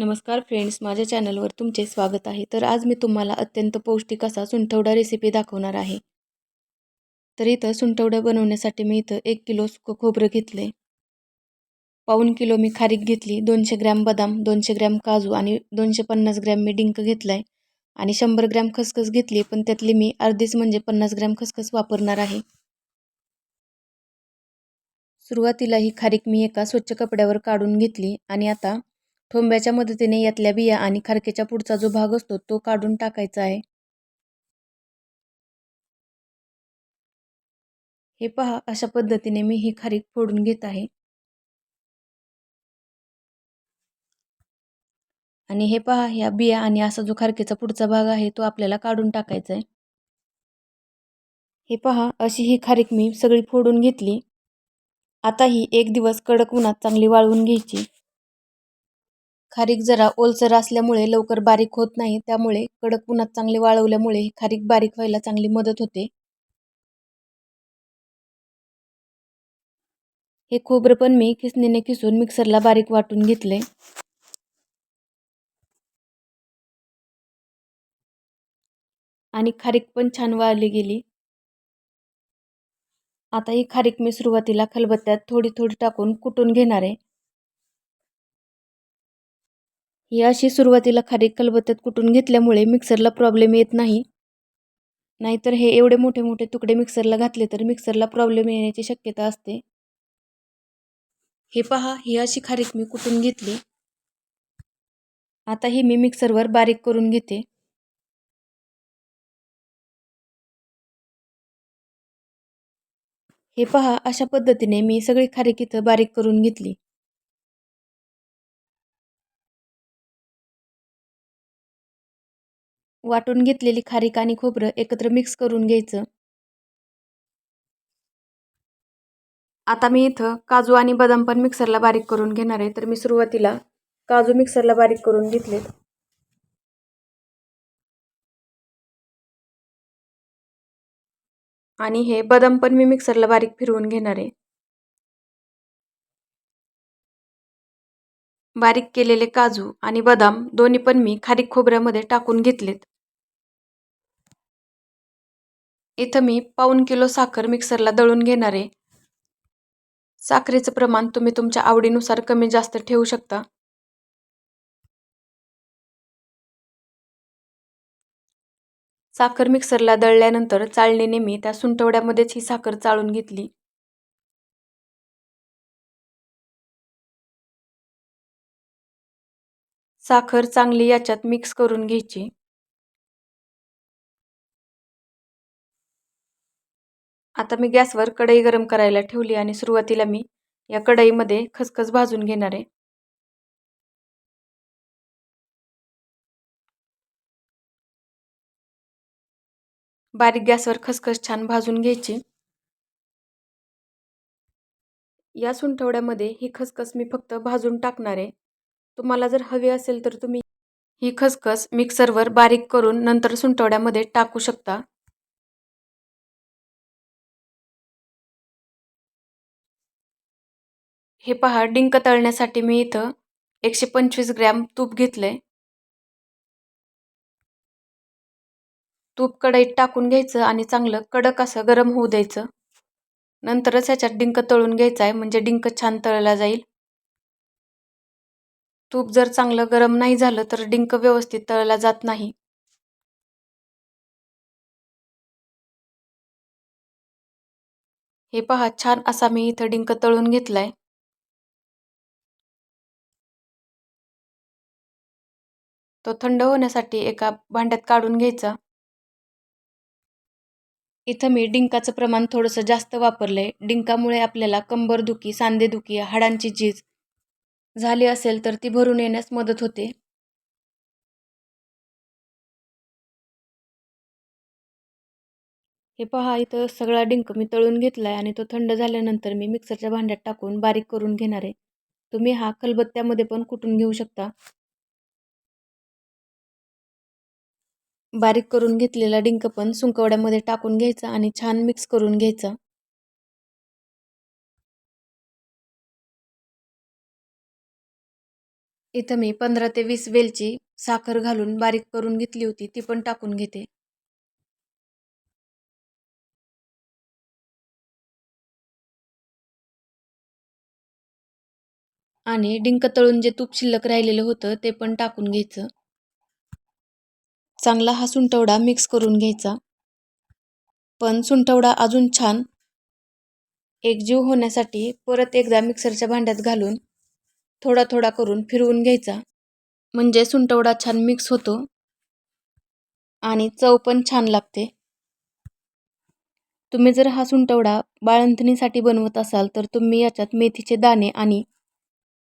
नमस्कार फ्रेंड्स माझ्या चॅनलवर तुमचे स्वागत आहे. तर आज मी तुम्हाला अत्यंत पौष्टिक असा सुंठवडा रेसिपी दाखवणार आहे. तर इथं सुंठवडा बनवण्यासाठी मी इथं एक किलो सुकं खोबरं घेतले पाऊन किलो मी खारीक घेतली दोनशे ग्रॅम बदाम दोनशे ग्रॅम काजू आणि दोनशे पन्नास ग्रॅम मी डिंक घेतला आहे आणि शंभर ग्रॅम खसखस घेतली पण त्यातली मी अर्धीच म्हणजे पन्नास ग्रॅम खसखस वापरणार आहे. सुरुवातीला ही खारीक मी एका स्वच्छ कपड्यावर काढून घेतली आणि आता ठोंब्याच्या मदतीने यातल्या बिया आणि खारकेच्या पुढचा जो भाग असतो तो काढून टाकायचा आहे. हे पहा अशा पद्धतीने मी ही खारीक फोडून घेत आहे. आणि हे पहा ह्या बिया आणि असा जो खारकेचा पुढचा भाग आहे तो आपल्याला काढून टाकायचा आहे. हे पहा अशी ही खारीक मी सगळी फोडून घेतली. आता ही एक दिवस कडक उन्हात चांगली वाळवून घ्यायची. खारीक जरा ओलसर असल्यामुळे लवकर बारीक होत नाही त्यामुळे कडक उन्हात चांगले वाळवल्यामुळे खारीक बारीक व्हायला चांगली मदत होते. हे खोबरं पण मी किसणीने किसून मिक्सरला बारीक वाटून घेतले. आणि खारीक पण छान वाळली गेली. आता ही खारीक मी सुरुवातीला खलबत्त्यात थोडी थोडी टाकून कुटून घेणार आहे. ही अशी सुरुवातीला खारीक खलबत्त्यात कुटून घेतल्यामुळे मिक्सरला प्रॉब्लेम येत नाही. नाहीतर हे एवढे मोठे मोठे तुकडे मिक्सरला घातले तर मिक्सरला प्रॉब्लेम येण्याची शक्यता असते. हे पहा ही अशी खारीक मी कुटून घेतली. आता ही मी मिक्सरवर बारीक करून घेते. हे पहा अशा पद्धतीने मी सगळी खारीक इथं बारीक करून घेतली. वाटून घेतलेली खारीक आणि खोबरं एकत्र मिक्स करून घ्यायचं. आता मी इथं काजू आणि बदाम पण मिक्सरला बारीक करून घेणार आहे. तर मी सुरुवातीला काजू मिक्सरला बारीक करून घेतलेत. आणि हे बदाम पण मी मिक्सरला बारीक फिरवून घेणार आहे. बारीक केलेले काजू आणि बदाम दोन्ही पण मी खारीक खोबऱ्यामध्ये टाकून घेतलेत. इथं मी पाऊन किलो साखर मिक्सरला दळून घेणार आहे. साखरेचं प्रमाण तुम्ही तुमच्या आवडीनुसार कमी जास्त ठेवू शकता. साखर मिक्सरला दळल्यानंतर चाळणीने मी त्या सुंटवड्यामध्येच ही साखर चाळून घेतली. साखर चांगली याच्यात मिक्स करून घ्यायची. आता मी गॅसवर कढई गरम करायला ठेवली आणि सुरुवातीला मी या कढईमध्ये खसखस भाजून घेणार आहे. बारीक गॅसवर खसखस छान भाजून घ्यायची. या सुंठवड्यामध्ये ही खसखस मी फक्त भाजून टाकणार आहे. तुम्हाला जर हवी असेल तर तुम्ही ही खसखस मिक्सरवर बारीक करून नंतर सुंठवड्यामध्ये टाकू शकता. हे पहा डिंक तळण्यासाठी मी इथं एकशे पंचवीस ग्रॅम तूप घेतलंय. तूप कढईत टाकून घ्यायचं आणि चांगलं कडक असं गरम होऊ द्यायचं. नंतरच ह्याच्यात डिंक तळून घ्यायचा आहे म्हणजे डिंक छान तळला जाईल. तूप जर चांगलं गरम नाही झालं तर डिंक व्यवस्थित तळला जात नाही. हे पहा छान असा मी इथं डिंक तळून घेतलाय. तो थंड होण्यासाठी एका भांड्यात काढून घ्यायचा. इथं मी डिंकाचं प्रमाण थोडंसं जास्त वापरलं आहे डिंकामुळे आपल्याला कंबरदुखी सांधेदुखी हाडांची झीज झाली असेल तर ती भरून येण्यास मदत होते. हे पहा इथं सगळा डिंक मी तळून घेतला आहे आणि तो थंड झाल्यानंतर मी मिक्सरच्या भांड्यात टाकून बारीक करून घेणार आहे. तुम्ही हा खलबत्त्यामध्ये पण कुटून घेऊ शकता. बारीक करून घेतलेला डिंक पण सुंकवड्यामध्ये टाकून घ्यायचा आणि छान मिक्स करून घ्यायचा. इथं मी पंधरा ते वीस वेलची साखर घालून बारीक करून घेतली होती ती पण टाकून घेते. आणि डिंक तळून जे तूप शिल्लक राहिलेलं होतं ते पण टाकून घ्यायचं. चांगला हा सुंठवडा मिक्स करून घ्यायचा. पण सुंठवडा अजून छान एकजीव होण्यासाठी परत एकदा मिक्सरच्या भांड्यात घालून थोडा थोडा करून फिरवून घ्यायचा. म्हणजे सुंठवडा छान मिक्स होतो आणि चव पण छान लागते. तुम्ही जर हा सुंठवडा बाळंतणीसाठी बनवत असाल तर तुम्ही याच्यात मेथीचे दाणे आणि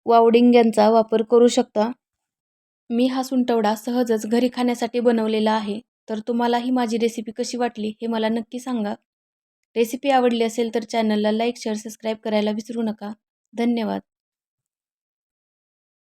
वावडिंग्यांचा वापर करू शकता. मी हा सुंठवडा सहजच घरी खाण्यासाठी बनवलेला आहे. तर तुम्हाला ही माझी रेसिपी कशी वाटली हे मला नक्की सांगा. रेसिपी आवडली असेल तर चॅनलला लाईक शेअर सबस्क्राईब करायला विसरू नका. धन्यवाद.